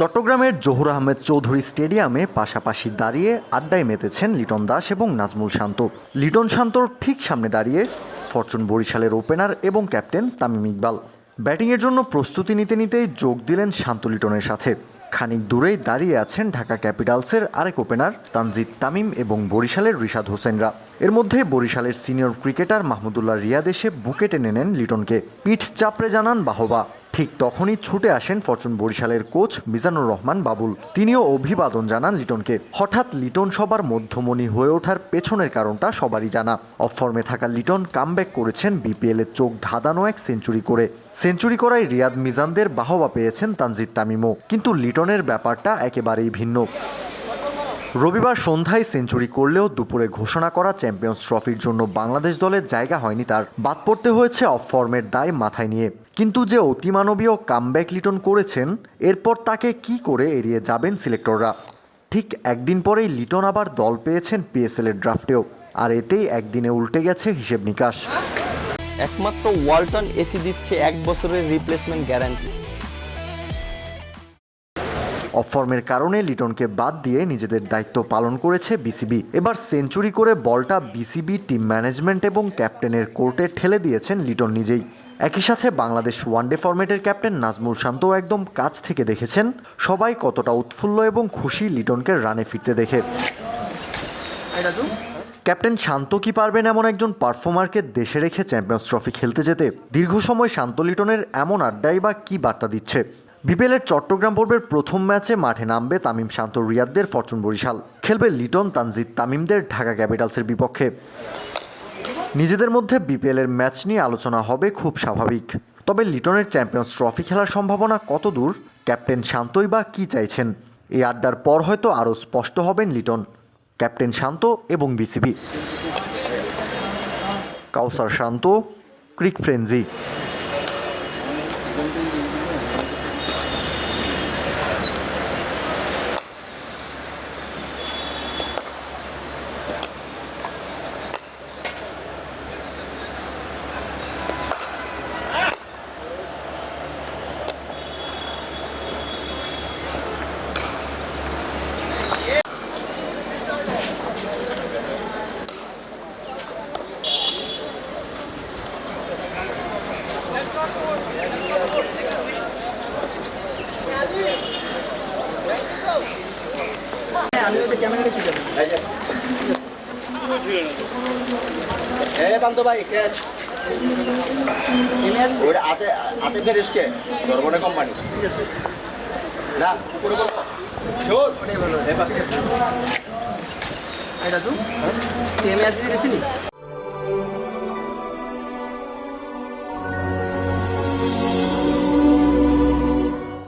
চট্টগ্রামের জহুর আহমেদ চৌধুরী স্টেডিয়ামে পাশাপাশি দাঁড়িয়ে আড্ডায় মেতেছেন লিটন দাস এবং নাজমুল শান্ত। লিটন শান্তর ঠিক সামনে দাঁড়িয়ে ফরচুন বরিশালের ওপেনার এবং ক্যাপ্টেন তামিম ইকবাল। ব্যাটিংয়ের জন্য প্রস্তুতি নিতে নিতেই যোগ দিলেন শান্ত লিটনের সাথে। খানিক দূরেই দাঁড়িয়ে আছেন ঢাকা ক্যাপিটালসের আরেক ওপেনার তানজিদ তামিম এবং বরিশালের রিশাদ হোসেনরা। এর মধ্যে বরিশালের সিনিয়র ক্রিকেটার মাহমুদুল্লাহ রিয়াদ এসে বুকে টেনে নেন লিটনকে। পিঠ চাপড়ে জানান বাহবা। ঠিক তখনই ছুটে আসেন ফরচুন বরিশালের কোচ মিজানুর রহমান বাবুল। তিনিও অভিবাদন জানান লিটনকে। হঠাৎ লিটন সবার মধ্যমণি হয়ে ওঠার পেছনের কারণটা সবারই জানা। অফ ফর্মে থাকা লিটন কামব্যাক করেছেন বিপিএলের চোখ ধাঁধানো এক সেঞ্চুরি করে। সেঞ্চুরি করায় রিয়াদ মিজানদের বাহবা পেয়েছেন তানজিদ তামিমও। কিন্তু লিটনের ব্যাপারটা একেবারেই ভিন্ন। রবিবার সন্ধ্যায় সেঞ্চুরি করলেও দুপুরে ঘোষণা করা চ্যাম্পিয়ন্স ট্রফির জন্য বাংলাদেশ দলের জায়গা হয়নি তার। বাদ পড়তে হয়েছে অফ ফর্মের দায় মাথায় নিয়ে। কিন্তু যে অতিমানবীয় কামব্যাক লিটন করেছেন, এরপর তাকে কি করে এড়িয়ে যাবেন সিলেক্টররা? ঠিক একদিন পরেই লিটন আবার দল পেয়েছেন পিএসএল এর ড্রাফটেও আর এতেই একদিনে উল্টে গেছে হিসেব নিকাশ। একমাত্র ওয়ালটন এসি দিচ্ছে এক বছরের রিপ্লেসমেন্ট গ্যারান্টি অফ ফর্মের কারণে লিটনকে বাদ দিয়ে নিজেদের দায়িত্ব পালন করেছে বিসিবি। এবার সেঞ্চুরি করে বলটা বিসিবি টিম ম্যানেজমেন্ট এবং ক্যাপ্টেনের কোর্টে ঠেলে দিয়েছেন লিটন নিজেই। একই সাথে বাংলাদেশ ওয়ানডে ফরম্যাটের ক্যাপ্টেন নাজমুল শান্তও একদম কাছ থেকে দেখেছেন সবাই কতটা উৎফুল্ল এবং খুশি লিটনকে রানে ফিরতে দেখে। ক্যাপ্টেন শান্ত কি পারবেন এমন একজন পারফর্মারকে দেশে রেখে চ্যাম্পিয়ন্স ট্রফি খেলতে যেতে? দীর্ঘ সময় শান্ত লিটনের এমন আড্ডাই বা কি বার্তা দিচ্ছে? বিপিএলের চট্টগ্রাম পর্বের প্রথম ম্যাচে মাঠে নামবে তামিম শান্ত রিয়াদদের ফরচুন বরিশাল। খেলবে লিটন তানজিদ তামিমদের ঢাকা ক্যাপিটালসের বিপক্ষে। নিজেদের মধ্যে বিপিএলের ম্যাচ নিয়ে আলোচনা হবে খুব স্বাভাবিক। তবে লিটনের চ্যাম্পিয়ন্স ট্রফি খেলার সম্ভাবনা কত দূর ক্যাপ্টেন শান্তই বা কী চাইছেন? এই আড্ডার পর হয়তো আরও স্পষ্ট হবেন লিটন, ক্যাপ্টেন শান্ত এবং BCB. Kawsar Shanto, cric frenzy. এ পান্ত ভাই ক্যাচ ওটা হাতে হাতে ফেরিস কে? ধরবনে কোম্পানি না উপরে বলো। শোন। এটা তো টেমে আজকে গেছিলি